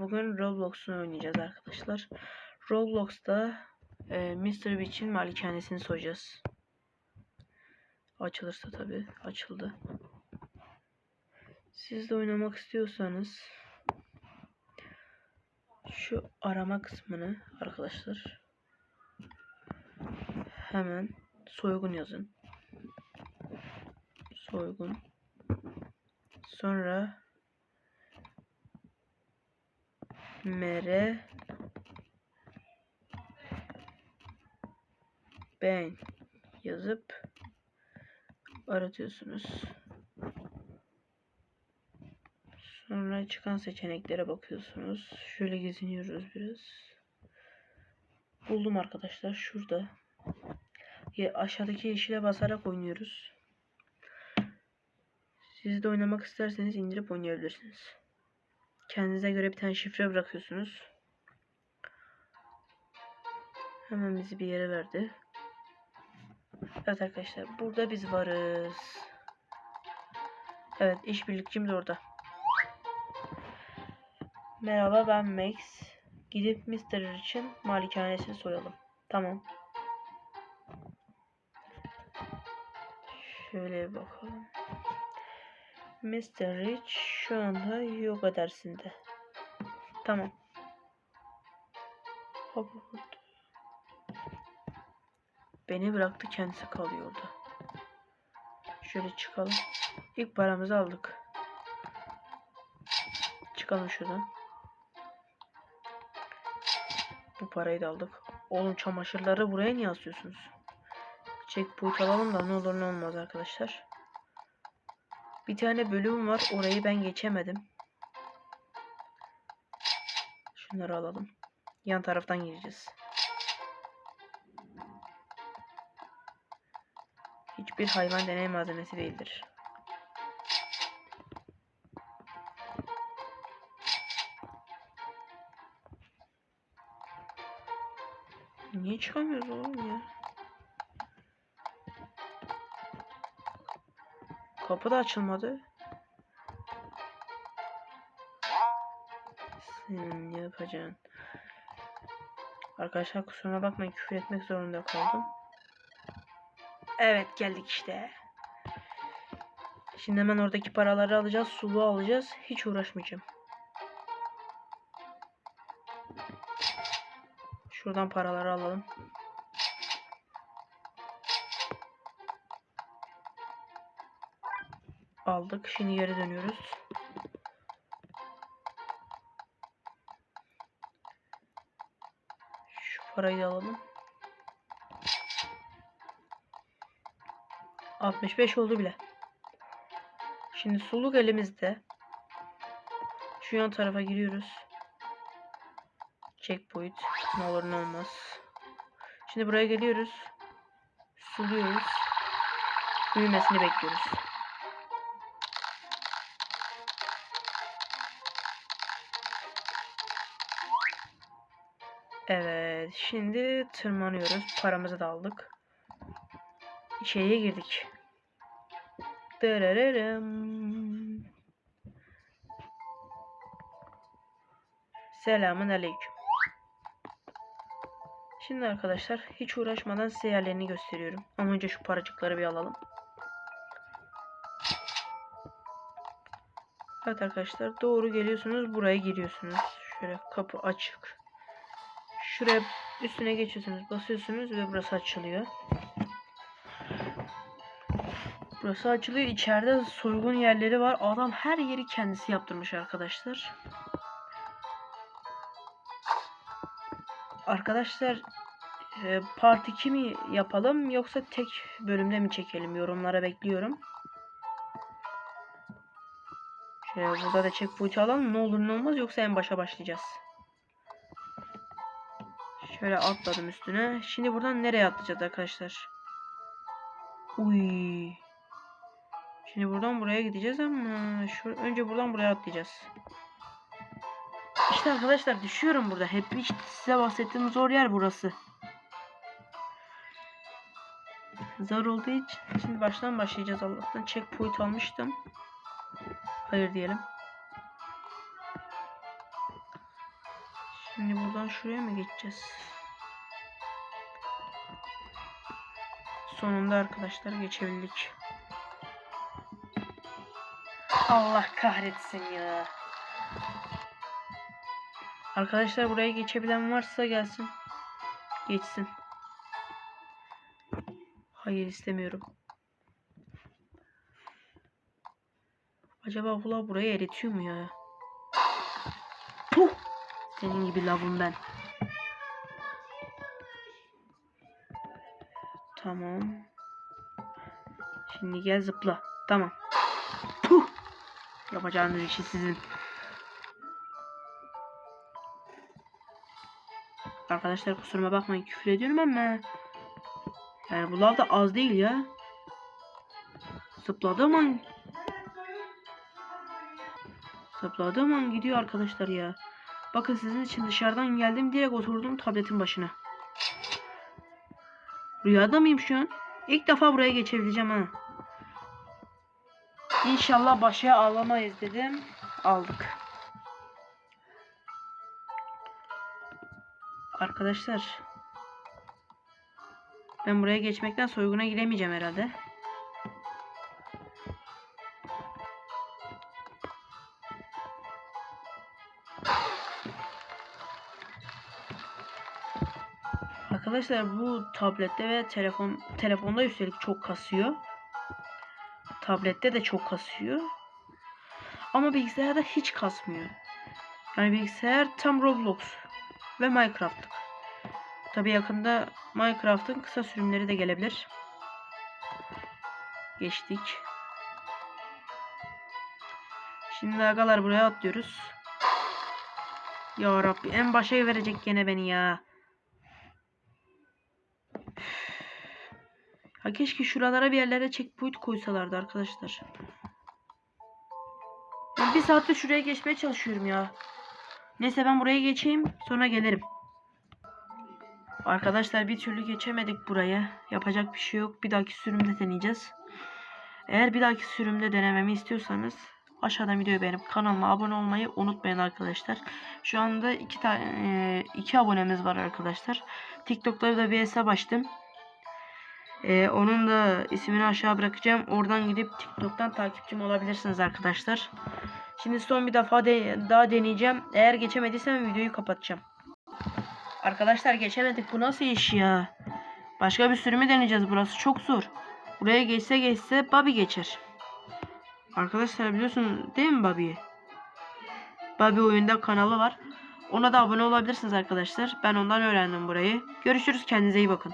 bugün Roblox'unu oynayacağız arkadaşlar. Roblox'ta e, Mr. Beach'in malikanesini soyacağız. Açılırsa tabi açıldı. Siz de oynamak istiyorsanız şu arama kısmını arkadaşlar hemen soygun yazın. Soygun. Sonra mere ben yazıp aratıyorsunuz. Sonra çıkan seçeneklere bakıyorsunuz. Şöyle geziniyoruz biraz. Buldum arkadaşlar şurada. Ya aşağıdaki yeşile basarak oynuyoruz. Siz de oynamak isterseniz indirip oynayabilirsiniz. Kendinize göre bir tane şifre bırakıyorsunuz. Hemen bizi bir yere verdi. Evet arkadaşlar burada biz varız. Evet işbirlikçim de orada. Merhaba ben Max. Gidip Mr. için malikanesini soyalım. Tamam. Şöyle bakalım. Mr. Rich şu anda yoga dersinde. Tamam. Beni bıraktı kendisi kalıyordu. Şöyle çıkalım. İlk paramızı aldık. Çıkalım şuradan. Bu parayı da aldık. Oğlum çamaşırları buraya niye asıyorsunuz? Checkpoint alalım da ne olur ne olmaz arkadaşlar. Bir tane bölüm var. Orayı ben geçemedim. Şunları alalım. Yan taraftan gireceğiz. Hiçbir hayvan deney malzemesi değildir. Niye çıkamıyoruz oğlum ya? Kapı da açılmadı. Senin ne yapacaksın? Arkadaşlar kusuruma bakmayın küfür etmek zorunda kaldım. Evet geldik işte. Şimdi hemen oradaki paraları alacağız. Suluğu alacağız. Hiç uğraşmayacağım. Şuradan paraları alalım. Aldık. Şimdi geri dönüyoruz. Şu parayı alalım. 65 oldu bile. Şimdi suluk elimizde. Şu yan tarafa giriyoruz. Checkpoint. Ne olur ne olmaz. Şimdi buraya geliyoruz. Suluyoruz. Büyümesini bekliyoruz. Evet. Şimdi tırmanıyoruz. Paramızı da aldık. İçeriye girdik. Dırırırım. Selamun aleyküm. Şimdi arkadaşlar hiç uğraşmadan size yerlerini gösteriyorum. Ama önce şu paracıkları bir alalım. Evet arkadaşlar doğru geliyorsunuz buraya giriyorsunuz. Şöyle kapı açık. Şuraya üstüne geçiyorsunuz basıyorsunuz ve burası açılıyor. Burası açılıyor. İçeride soygun yerleri var. Adam her yeri kendisi yaptırmış arkadaşlar. Arkadaşlar e, part 2 mi yapalım yoksa tek bölümde mi çekelim? Yorumlara bekliyorum. Şöyle burada da checkpoint alalım. Ne olur ne olmaz yoksa en başa başlayacağız. Şöyle atladım üstüne. Şimdi buradan nereye atlayacağız arkadaşlar? Uy. Şimdi buradan buraya gideceğiz ama şu önce buradan buraya atlayacağız. İşte arkadaşlar düşüyorum burada. Hep işte size bahsettiğim zor yer burası. Zor olduğu için şimdi baştan başlayacağız Allah'tan. Checkpoint almıştım. Hayır diyelim. Şimdi buradan şuraya mı geçeceğiz? Sonunda arkadaşlar geçebildik. Allah kahretsin ya. Arkadaşlar buraya geçebilen varsa gelsin. Geçsin. Hayır istemiyorum. Acaba bu lav burayı eritiyor mu ya? Puh! Senin gibi lavım ben. Tamam. Şimdi gel zıpla. Tamam. Puh! Yapacağınız işi sizin. Arkadaşlar kusuruma bakmayın küfür ediyorum ama yani bu lav da az değil ya. Zıpladığım an Zıpladığım an gidiyor arkadaşlar ya. Bakın sizin için dışarıdan geldim direkt oturdum tabletin başına. Rüyada mıyım şu an? İlk defa buraya geçebileceğim ha. İnşallah başa alamayız dedim. Aldık. Arkadaşlar. Ben buraya geçmekten soyguna giremeyeceğim herhalde. Arkadaşlar bu tablette ve telefon telefonda üstelik çok kasıyor. Tablette de çok kasıyor. Ama bilgisayarda hiç kasmıyor. Yani bilgisayar tam Roblox ve Minecraft'lık. Tabi yakında Minecraft'ın kısa sürümleri de gelebilir. Geçtik. Şimdi agalar buraya atlıyoruz. Ya Rabbi en başa verecek gene beni ya. Ha keşke şuralara bir yerlere checkpoint koysalardı arkadaşlar. Ben bir saattir şuraya geçmeye çalışıyorum ya. Neyse ben buraya geçeyim sonra gelirim. Arkadaşlar bir türlü geçemedik buraya. Yapacak bir şey yok. Bir dahaki sürümde deneyeceğiz. Eğer bir dahaki sürümde denememi istiyorsanız aşağıdan videoyu beğenip kanalıma abone olmayı unutmayın arkadaşlar. Şu anda iki tane iki abonemiz var arkadaşlar. TikTok'ta da bir hesap açtım. Ee, onun da ismini aşağı bırakacağım. Oradan gidip TikTok'tan takipçim olabilirsiniz arkadaşlar. Şimdi son bir defa de daha deneyeceğim. Eğer geçemediysem videoyu kapatacağım. Arkadaşlar geçemedik. Bu nasıl iş ya? Başka bir sürümü deneyeceğiz. Burası çok zor. Buraya geçse geçse Bobby geçer. Arkadaşlar biliyorsunuz değil mi Bobby'yi? Bobby oyunda kanalı var. Ona da abone olabilirsiniz arkadaşlar. Ben ondan öğrendim burayı. Görüşürüz. Kendinize iyi bakın.